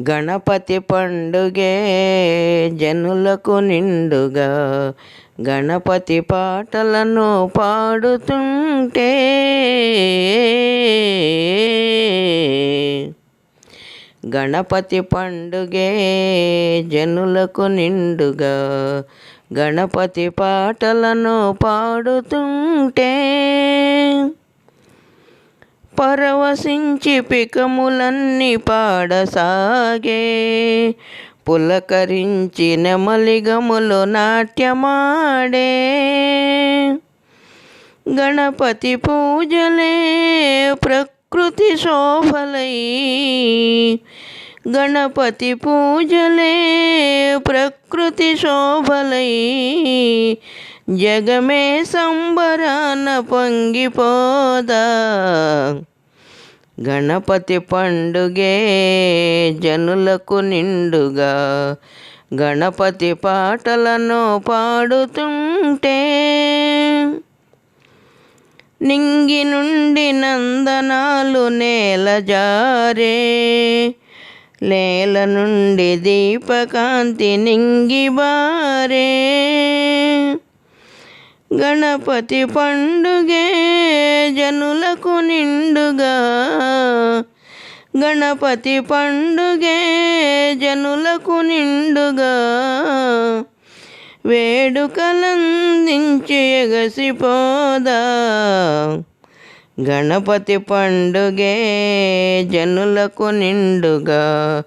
గణపతి పండుగే జనులకు నిండుగా. గణపతి పాటలను పాడుతుంటే గణపతి పండుగే జనులకు నిండుగా. గణపతి పాటలను పాడుతుంటే పరవశించి పికములన్నీ పాడసాగే. పులకరించి నెమలిగములు నాట్యమాడే. గణపతి పూజలే ప్రకృతి శోభలై. గణపతి పూజలే ప్రకృతి శోభలై. జగమే సంబరాన పొంగిపోదా? గణపతి పండుగే జనులకు నిండుగా. గణపతి పాటలను పాడుతుంటే నింగి నుండి నందనాలు నేల జారే. నేల నుండి దీపకాంతి నింగి బారే. గణపతి పండుగే జనులకు నిండుగా. గణపతి పండుగే జనులకు నిండుగా. వేడుకలందించి ఎగసిపోదా. గణపతి పండుగే జనులకు నిండుగా.